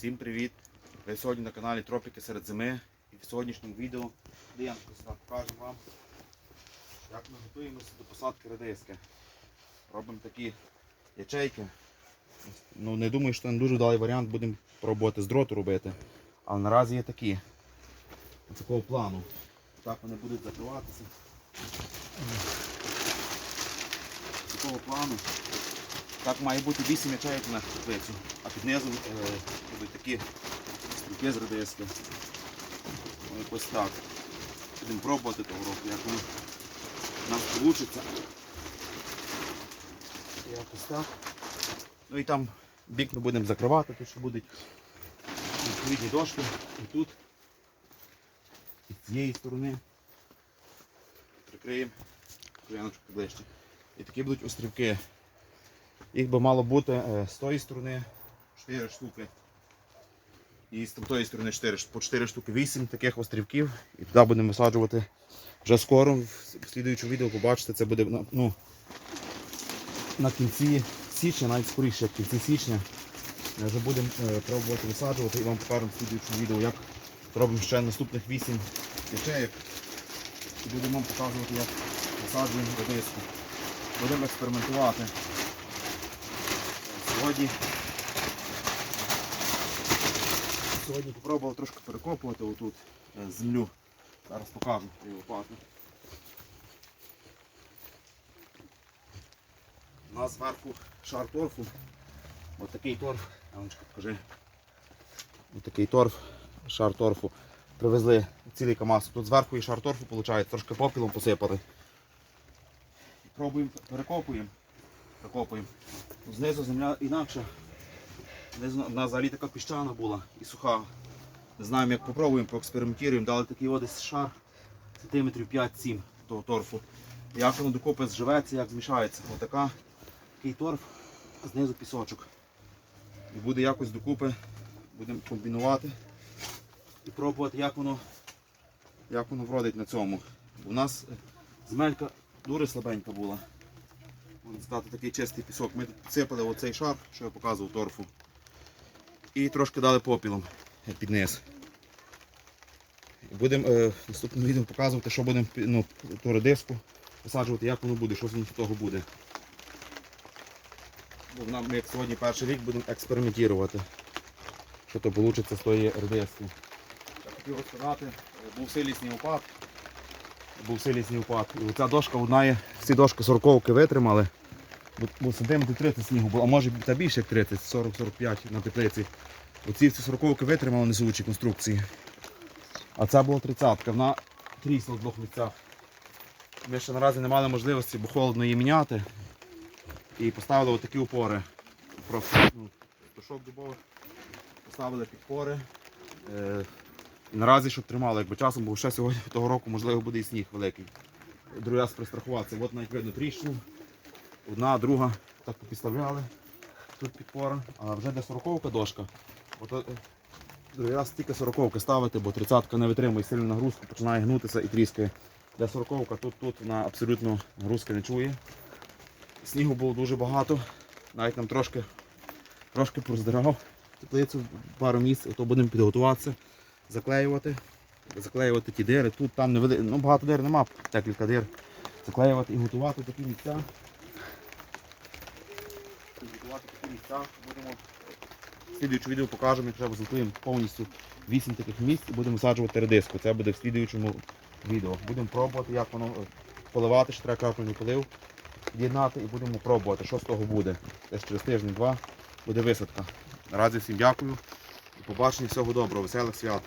Всім привіт! Ви сьогодні на каналі Тропіки серед зими і в сьогоднішньому відео Янко покажемо вам, як ми готуємося до посадки редиски. Робимо такі ячейки. Ну, не думаю, що не дуже вдалий варіант, будемо пробувати з дроту робити. Але наразі є такі. Такого плану. Так вони будуть закриватися. Такого плану. Так має бути 8 ячеїк на теплицю, а під низом е, будуть такі стрілки з редиски. Ну, Якось так. Будемо пробувати того року, як воно у нас вийде. Якось так. Ну і там бік ми будемо закривати, тут що будуть відповідні дошки і тут, і з цієї сторони. Прикриємо коляночку ближче. І такі будуть острівки. Їх би мало бути е, з тої сторони 4 штуки. І з тої сторони 4, по 4 штуки 8 таких острівків. І туди будемо висаджувати вже скоро. В слідуючому відео побачите, це буде ну, на кінці січня, навіть скоріше, в кінці січня. Ми вже будемо е, пробувати висаджувати і вам покажемо в слідуючому відео, як робимо ще наступних 8 ячеїк. І будемо вам показувати, як висаджуємо редиску. Будемо експериментувати. Сьогодні, сьогодні попробував трошки перекопувати отут е, землю. Зараз покажу лопату. У нас зверху шар торфу. Ось такий торф. Анечка, покажи. Ось такий торф, шар торфу. Привезли цілий КАМАЗ. Тут зверху і шар торфу виходить, трошки попілом посипали. Пробуємо, перекопуємо. Прикопуємо. Знизу земля інакша. Знизу вона взагалі така піщана була і суха. Не знаємо, як попробуємо, поекспериментуємо. Дали такий ось шар сантиметрів 5-7 того торфу. Як воно докупи зживеться, як змішається. Отака, такий торф, а знизу пісочок. І буде якось докупи, будемо комбінувати і пробувати, як воно, як воно вродить на цьому. У нас земелька дуже слабенька була. Сказати, такий чистий пісок. Ми тут підсипали оцей шар, що я показував торфу. І трошки дали попілом під низ. Будемо е, в наступному відео показувати, що будемо ну, ту редиску висаджувати, як воно буде, що з того буде. Бо нам, ми як сьогодні перший рік будемо експериментувати, що то вийде з тої редиски. Я хотів розказати, був сильний снігопад. Був сильний снігопад. І оця дошка одна є, всі дошки 40 витримали. Бо- Бо сантиметрів 30 снігу було, а може та більше як 30, 40-45 на теплиці. Оці всі 40 витримали несучі конструкції. А ця була 30 вона трісла в двох місцях. Ми ще наразі не мали можливості, бо холодно її міняти. І поставили отакі опори. Просто ну, дошок дубових. Поставили підпори. Е, наразі, щоб тримали, якби часом, бо ще сьогодні того року можливо буде і сніг великий. Другий раз пристрахуватися. От навіть видно тріщину. Одна, друга так підставляли. Тут підпора, а вже де сороковка дошка. От, е, другий раз тільки сороковки ставити, бо тридцятка не витримує сильну нагрузку, починає гнутися і тріскає. Де сороковка, тут, тут вона абсолютно нагрузки не чує. Снігу було дуже багато. Навіть нам трошки, трошки проздирав теплицю пару місць, то будемо підготуватися, заклеювати. Заклеювати ті дири. Тут там не ну, багато дир нема, декілька дир. Заклеювати і готувати такі місця. І Готувати такі місця. Будемо в слідуючому відео покажемо, як вже зготуємо повністю 8 таких місць і будемо саджувати редиску. Це буде в слідуючому відео. Будемо пробувати, як воно е, поливати, що треба крапельний полив під'єднати і будемо пробувати, що з того буде. Десь через тиждень-два буде висадка. Наразі всім дякую. До побачення, всього доброго, веселих свят.